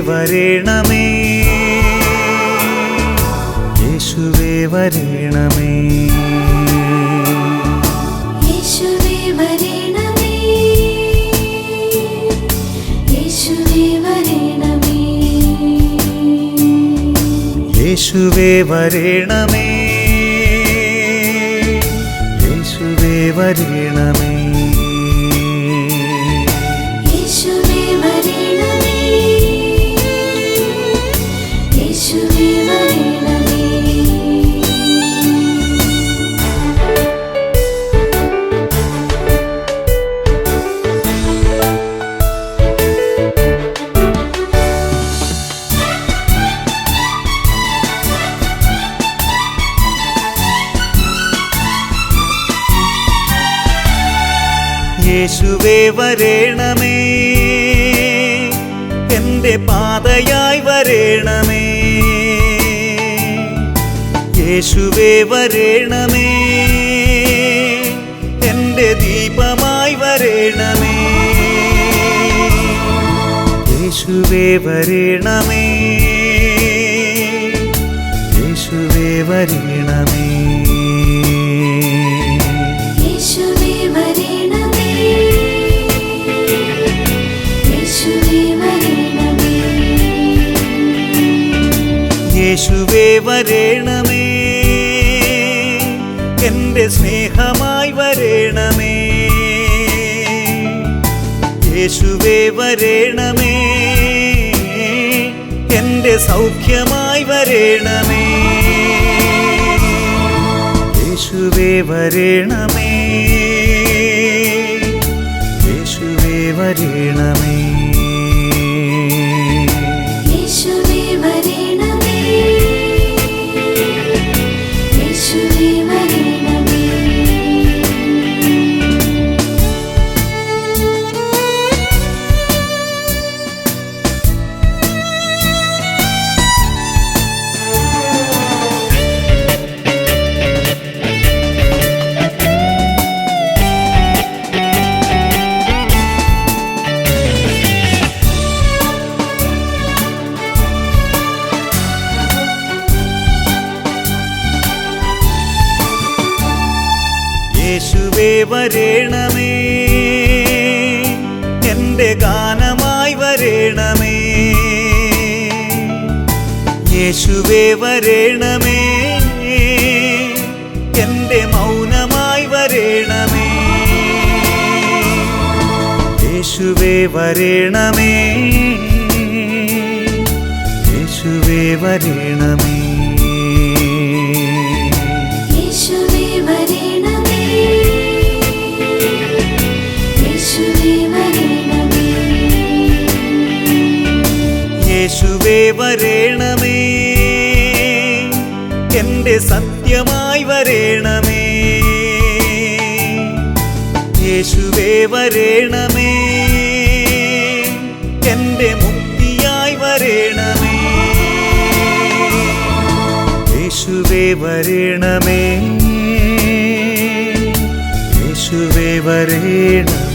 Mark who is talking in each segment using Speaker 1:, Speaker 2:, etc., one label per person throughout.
Speaker 1: വരേണമേ. യേശുവേ വരേണമേ.
Speaker 2: യേശുവേ വരണമേ. യേശുവേ വരണമേ.
Speaker 1: യേശുവേ വരേണമേ. യേശുവേ വരേണമേ.
Speaker 2: വരേണമേ.
Speaker 1: എന്റെ പാതയായി വരേണമേ. യേശുവേ വരേണമേ. എന്റെ ദീപമായി വരേണമേ. യേശുവേ വരേണമേ. യേശുവേ വരേണമേ.
Speaker 2: വരേണമേ.
Speaker 1: എന്റെ സ്നേഹമായി വരേണമേ. യേശുവേ വരേണമേ. എന്റെ സൗഖ്യമായി വരേണമേ. യേശുവേ വരേണമേ. യേശുവേ വരേണമേ.
Speaker 2: വരേണമേ.
Speaker 1: എന്റെ ഗാനമായി വരേണമേ. യേശുവേ വരേണമേ. എന്റെ മൗനമായി വരേണമേ. യേശുവേ വരേണമേ. യേശുവേ വരേണമേ.
Speaker 2: യേശുവേ വരേണമേ.
Speaker 1: എന്റെ സത്യമായി വരേണമേ. യേശുവേ വരേണമേ. എന്റെ മുക്തിയായി വരേണമേ. യേശുവേ വരേണമേ. യേശുവേ വരേണമേ.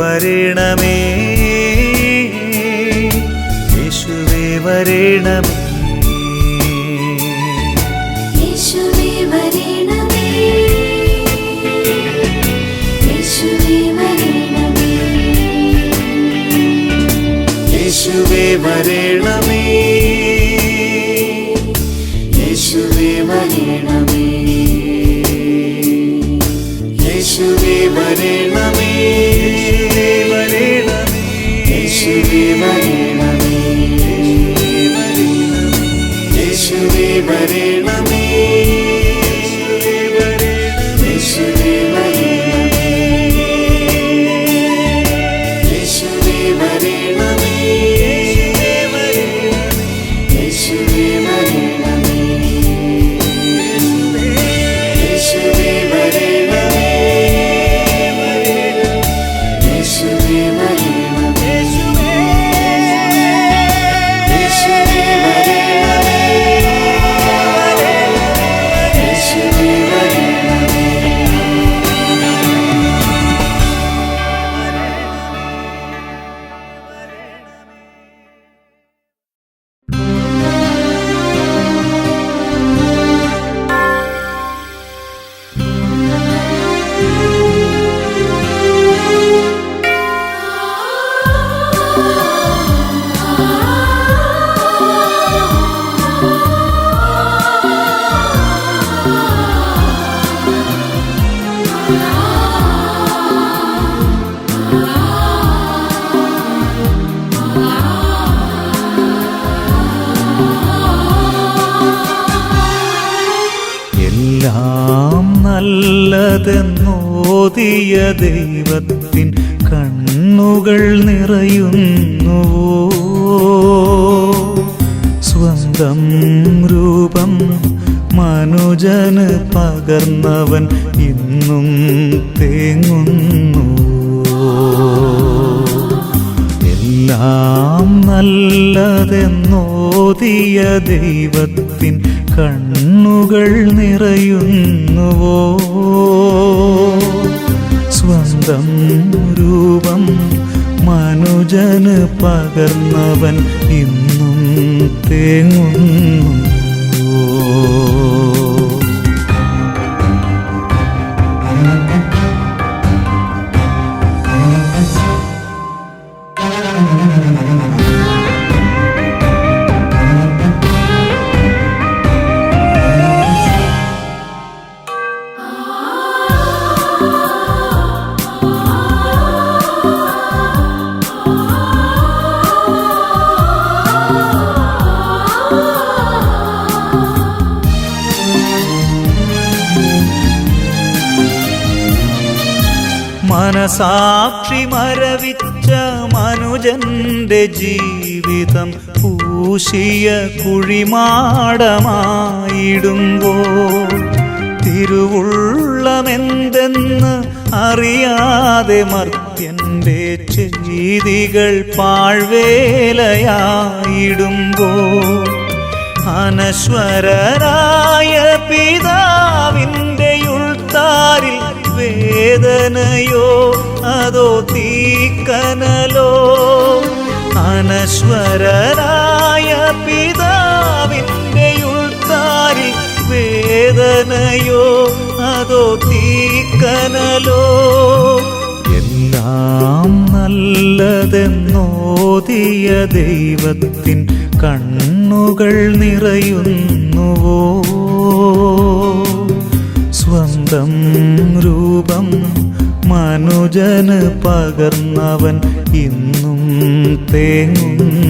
Speaker 2: വരേണമേ. യേശുവേ വരേണമേ.
Speaker 1: യേശുവേ വരേണമേ. യേശുവേ വരേണമേ. യേശുവേ വരേണമേ. യേശുവേ വരേണമേ.
Speaker 2: യേശുവേ വരേണമേ.
Speaker 1: when it നല്ലതെന്നോതിയ ദൈവത്തിൻ കണ്ണുകൾ നിറയുന്നുവോ? സ്വന്തം രൂപം മനുജന് പകർന്നവൻ ഇന്നും തേങ്ങുന്നു എല്ലാം നല്ലതെന്നോതിയ ദൈവത്തിൻ കണ്ണുകൾ നിറയുന്നുവോ? സ്വന്തം രൂപം മനുജന് പകർന്നവൻ ഇന്നും തേങ്ങുന്നു. മനസാക്ഷി മരവിച്ച മനുജന്റെ ജീവിതം പൂശിയ കുഴിമാടമായിടുമ്പോൾ തിരുവുള്ളമെന്തെന്ന് അറിയാതെ മർത്യന്റെ ചെയ്തികൾ പാഴ്വേലയായിടുമ്പോൾ അനശ്വരരായ പിതാവിന്റെ ഉൾത്താരിൽ വേദനയോ അതോ തീക്കനലോ? അനശ്വരരായ പിതാവിന്റെ ഉൾത്താരിൽ വേദനയോ അതോ തീക്കനലോ? എല്ലാം നല്ലതെന്നോതിയ ദൈവത്തിൻ കണ്ണുകൾ നിറയുന്നുവോ? അനുജന് പകർന്നവൻ ഇന്നും തേങ്ങും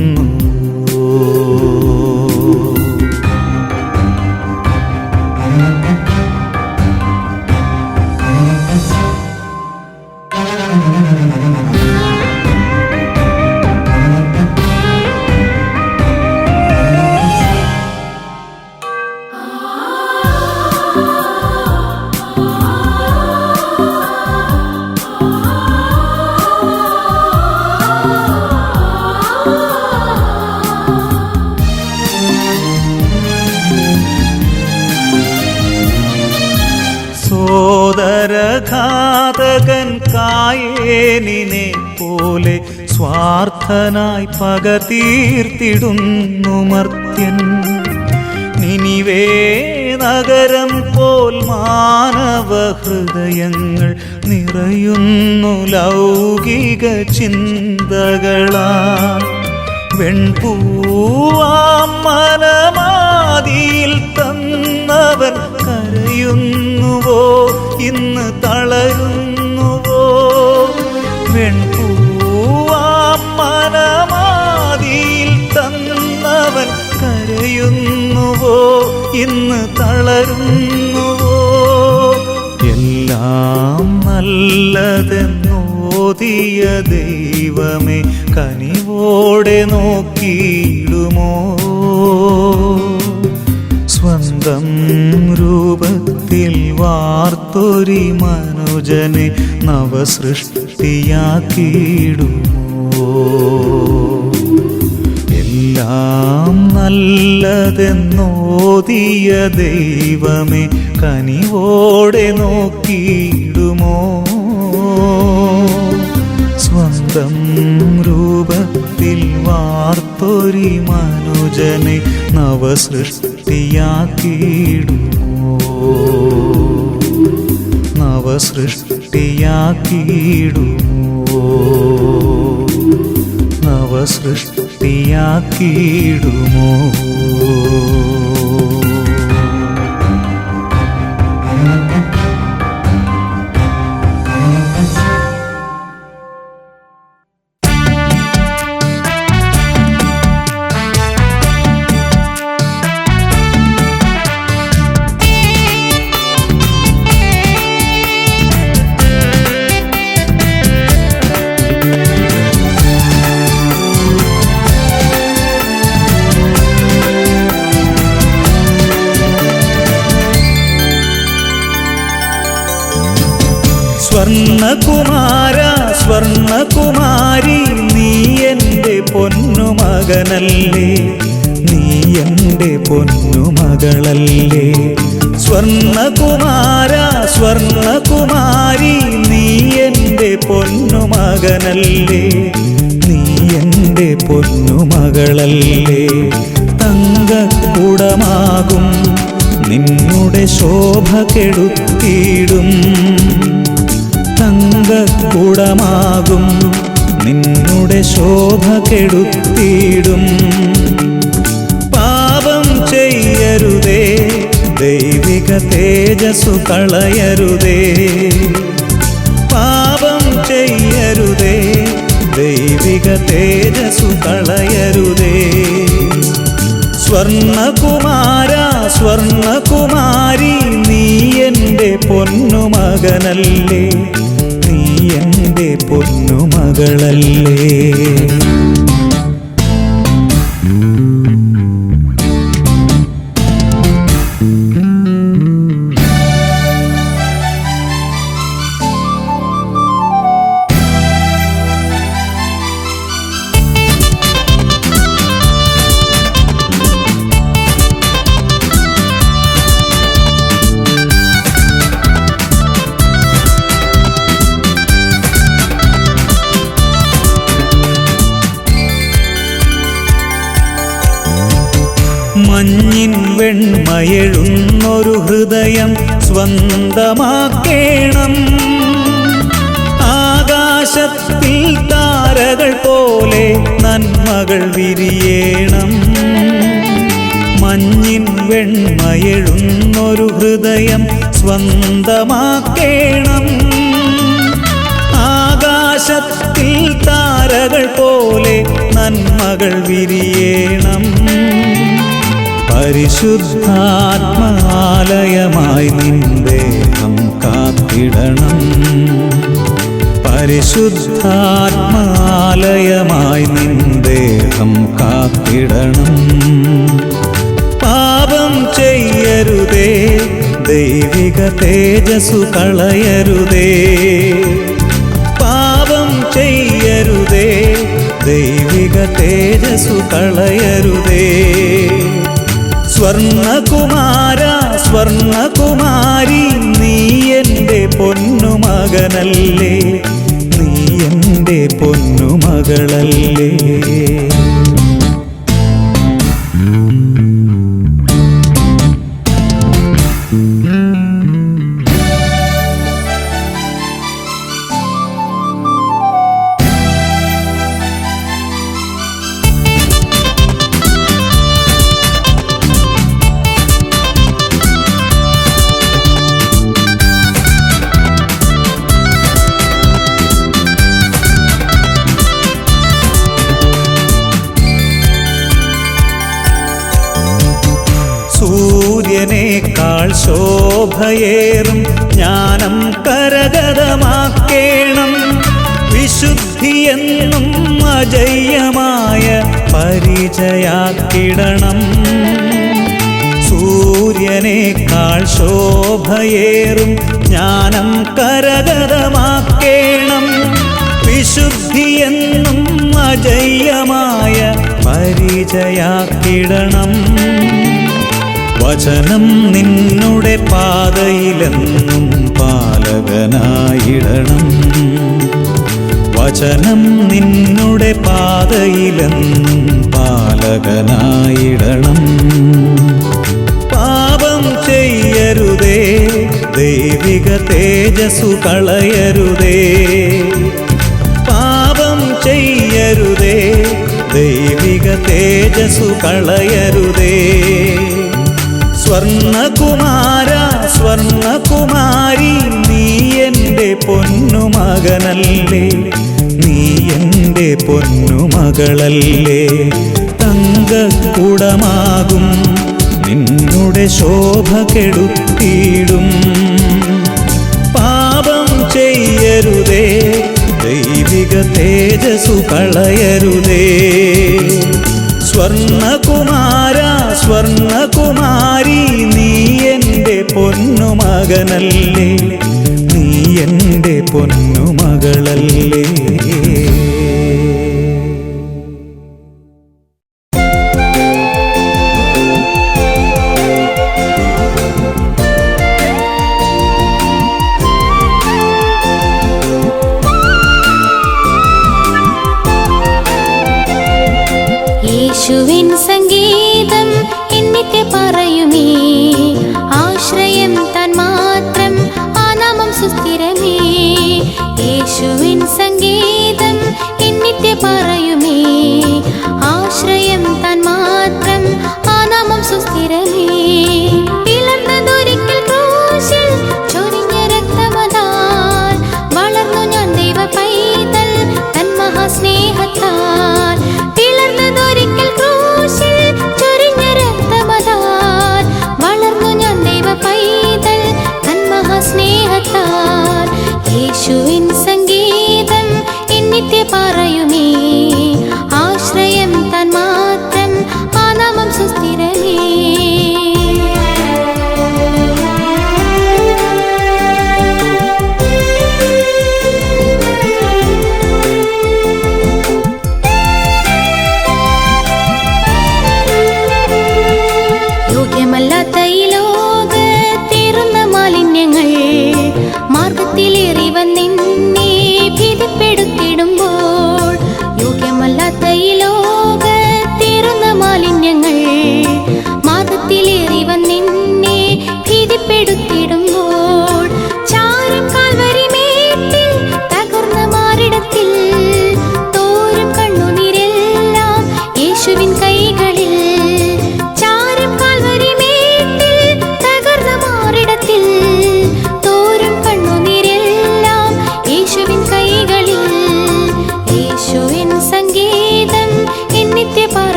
Speaker 1: സ്വാർത്ഥനായി പക തീർത്തിടുന്നു മർത്യൻ. നിനിവേ നഗരം പോൽ മാനവ ഹൃദയങ്ങൾ നിറയുന്നു ലൗകിക ചിന്തകളാ വെൺപൂവാം മനമാതിയിൽ തന്നവൻ കരയുന്നുവോ? ഇന്ന് തളരുന്നുവോ വെൺപൂവാം തന്നവൻ കരയുന്നുവോ? ഇന്ന് തളരുന്നുവോ? എല്ലാം നല്ലതെന്നോതിയ ദൈവമേ കനിവോടെ നോക്കിയിടുമോ? സ്വന്തം രൂപത്തിൽ വാർത്തൊരി മനുജനെ നവസൃഷ്ടിയാക്കിയിടുമോ? എല്ലാം നല്ലതെന്നോതിയ ദൈവമേ കനിവോടെ നോക്കിയിടുമോ? സ്വന്തം രൂപത്തിൽ വാർത്തൊരി മനുജനെ നവസൃഷ്ടിയാക്കിയിടുമോ? നവസൃഷ്ടിയാക്കിയിടുമോ? നവസൃഷ്ടിയാക്കിയിടുമോ സ്വർണകുമാര സ്വർണകുമാരി നീ എന്റെ പൊന്നുമകനല്ലേ. നീ എന്റെ പൊന്നുമകളല്ലേ. സ്വർണകുമാര സ്വർണകുമാരി നീ എന്റെ പൊന്നുമകനല്ലേ. നീ എന്റെ പൊന്നുമകളല്ലേ. തങ്കക്കുടമാകും നിന്നുടെ ശോഭ കെടുത്തിയിടും തങ്കക്കുടമാകും നിന്നുടെ ശോഭ കെടുത്തിയിടും. പാപം ചെയ്യരുതേ ദൈവിക തേജസ്സു കളയരുതേ. പാപം ചെയ്യരുതേ ദൈവിക തേജസ്സു കളയരുതേ. സ്വർണകുമാര സ്വർണകുമാരി നീ എന്റെ പൊന്നുമകനല്ലേ. എന്റെ പൊന്നുമകളല്ലേ? വെണ്മയെഴുന്നൊരു ഹൃദയം സ്വന്തമാക്കേണം. ആകാശത്തിൽ താരകൾ പോലെ നന്മകൾ വിരിയേണം. മഞ്ഞിൻ വെണ്മയെഴുന്നൊരു ഹൃദയം സ്വന്തമാക്കേണം. ആകാശത്തിൽ താരകൾ പോലെ നന്മകൾ വിരിയേണം. പരിശുദ്ധാത്മാലയമായി നിന്ദേഹം കാത്തിടണം. പരിശുദ്ധാത്മാലയമായി നിന്ദേഹം കാത്തിടണം. പാപം ചെയ്യരുതേ ദൈവിക തേജസ്സു കളയരുതേ. പാപം ചെയ്യരുതേ ദൈവിക തേജസ്സു കളയരുതേ. സ്വർണകുമാര സ്വർണകുമാരി നീ എന്റെ പൊന്നുമകനല്ലേ? നീ എന്റെ പൊന്നുമകളല്ലേ? സൂര്യനേക്കാൾ ശോഭയേറും ജ്ഞാനം കരഗതമാക്കേണം. വിശുദ്ധിയെന്നും അജയ്യമായ പരിചയാക്കിടണം. സൂര്യനേക്കാൾ ശോഭയേറും ജ്ഞാനം കരഗതമാക്കേണം. വിശുദ്ധിയെന്നും അജയ്യമായ പരിചയാക്കിടണം. വചനം നിന്നുടെ പാതയിലെന്നും പാലകനായിടണം. വചനം നിന്നുടെ പാതയിലെന്നും പാലകനായിടണം. പാപം ചെയ്യരുതേ ദൈവിക തേജസ്സു കളയരുതേ. പാപം ചെയ്യരുതേ ദൈവിക തേജസ്സു കളയരുതേ. സ്വർണകുമാര സ്വർണകുമാരി നീ എന്റെ പൊന്നുമകനല്ലേ? നീ എന്റെ പൊന്നുമകളല്ലേ? തങ്കക്കുടമാകും നിന്നുടെ ശോഭ കെടുത്തിയിടും പാപം ചെയ്യരുതേ ദൈവിക തേജസ്സു കളയരുതേ. സ്വർണകുമാര സ്വർണകുമാരി പൊന്നുമകനല്ലേ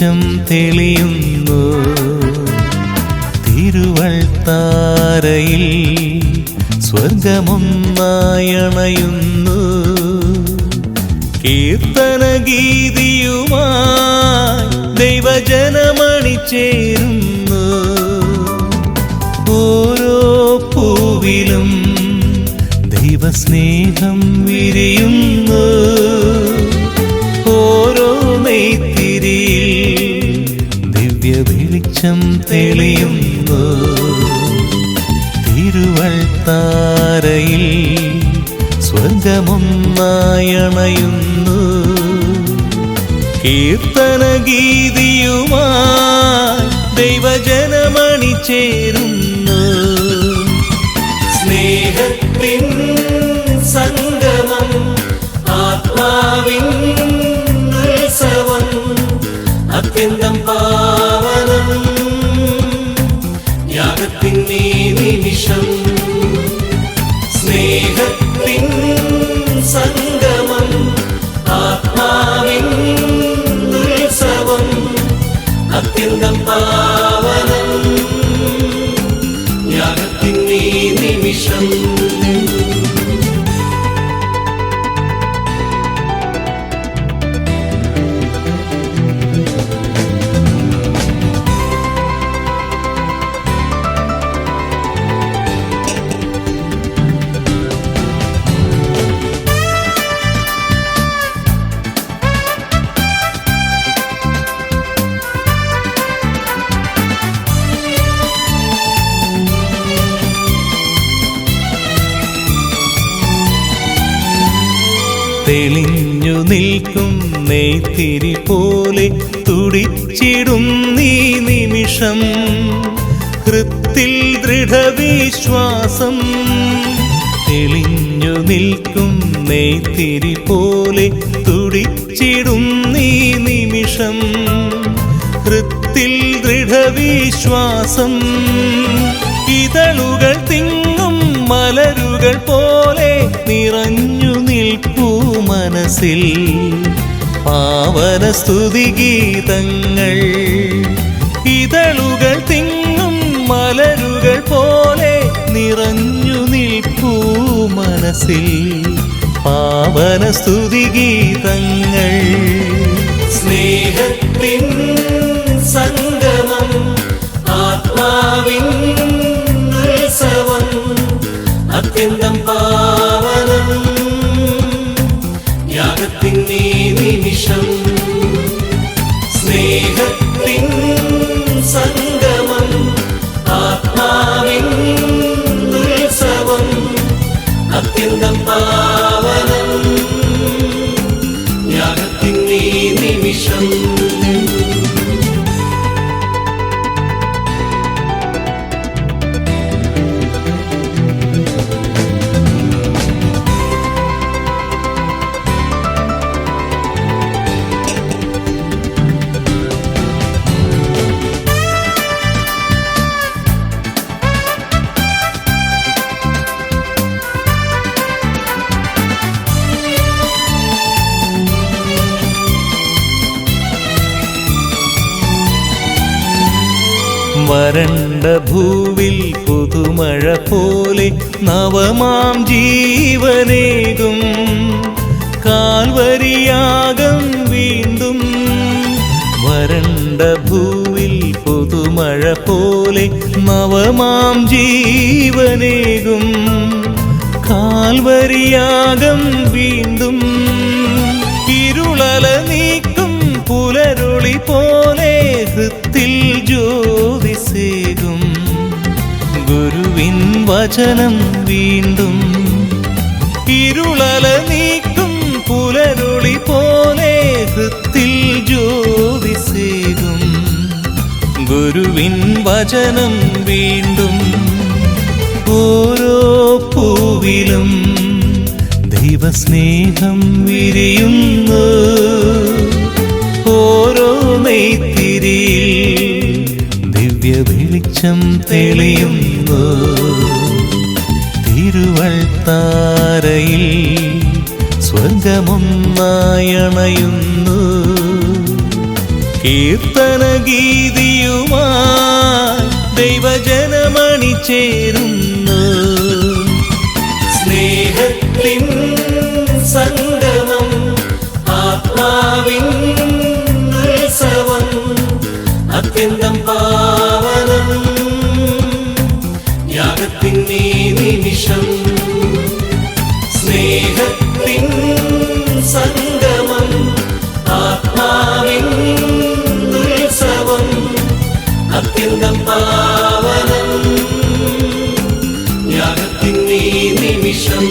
Speaker 3: വെളിച്ചം തെളിയുന്നു. തിരുവൾത്താരയിൽ സ്വർഗമൊന്നായണയുന്നു കീർത്തന ഗീതിയുമായി ദൈവജനമണി ചേരുന്നു. ഓരോ പൂവിലും ദൈവസ്നേഹം വിരിയുന്നു. വെളിച്ചം തെളിയുന്നു. തിരുവൾത്താരയിൽ സ്വർഗമൊന്നായണയുന്നു കീർത്തന ഗീതിയുമായി ദൈവജനമണി ചേരുന്നു. സ്നേഹത്തിൻ സംഗമം ആത്മാവിൻ ഉത്സവം അത്യന്തം പാവനം നിമിഷം സ്നേഹത്തിൻ സംഗമം ആത്മാവിൻ ഉത്സവം അത്യന്തം പാവനം യാഗത്തിൻ നിമിഷം നിൽക്കും നെയ്ത്തിരി പോലെ തുടിച്ചിടും നീ നിമിഷം. കൃത്തിൽ ദൃഢവിശ്വാസം തെളിഞ്ഞു നിൽക്കും നെയ്ത്തിരി പോലെ തുടിച്ചിടും നീ നിമിഷം. കൃത്തിൽ ദൃഢവിശ്വാസം ഇതളുകൾ തിങ്ങും മലരുകൾ പോലെ നിറഞ്ഞു നിൽപ്പൂ മനസ്സിൽ പാവന സ്തുതിഗീതങ്ങൾ ഇതളുകൾ തിങ്ങും മലരുകൾ പോലെ നിറഞ്ഞു നിൽപ്പൂ മനസ്സിൽ പാവന സ്തുതിഗീതങ്ങൾ സ്നേഹത്തിൻ സംഗമം ആത്മാവിൻ ഉത്സവം അത്യന്തം നിമിഷം സ്നേഹത്തിൻ സംഗമം ആത്മാവിൻ ഉത്സവം അത്യന്തം പാവനം. യാഗത്തിൻ നിമിഷം വരണ്ട ഭൂവിൽ പുതുമഴ പോലെ നവമാം ജീവനേകും കാൽവരിയാകം വീണ്ടും വരണ്ട ഭൂവിൽ പുതുമഴ പോലെ നവമാം ജീവനേകും കാൽവരിയാകം വീണ്ടും വചനം വീണ്ടും ഇരുളല നീക്കും പുലരുളി പോലെ ഹൃത്തിൽ ജ്യോതിസേകും. ഗുരുവിൻ വചനം വീണ്ടും ഓരോ പൂവിലും ദൈവസ്നേഹം വിരിയുന്നു. ഓരോ നെയ്ത്തിരിയിൽ ദിവ്യ വെളിച്ചം തെളിയുന്നു. തിരുവൾത്താരയിൽ സ്വർഗമൊന്നായണയുന്നു. കീർത്തന ഗീതിയുമായി ദൈവജനമണി ചേരുന്നു. സ്നേഹത്തിൻ സംഗമം ആത്മാവിൻ ഉത്സവം അത്യന്തം പാവനം നിമിഷം സ്നേഹത്തിൻ സംഗമം ആത്മാവിൻ ഉത്സവം അത്യന്തം പാവനം യാഗത്തിൻ നിമിഷം.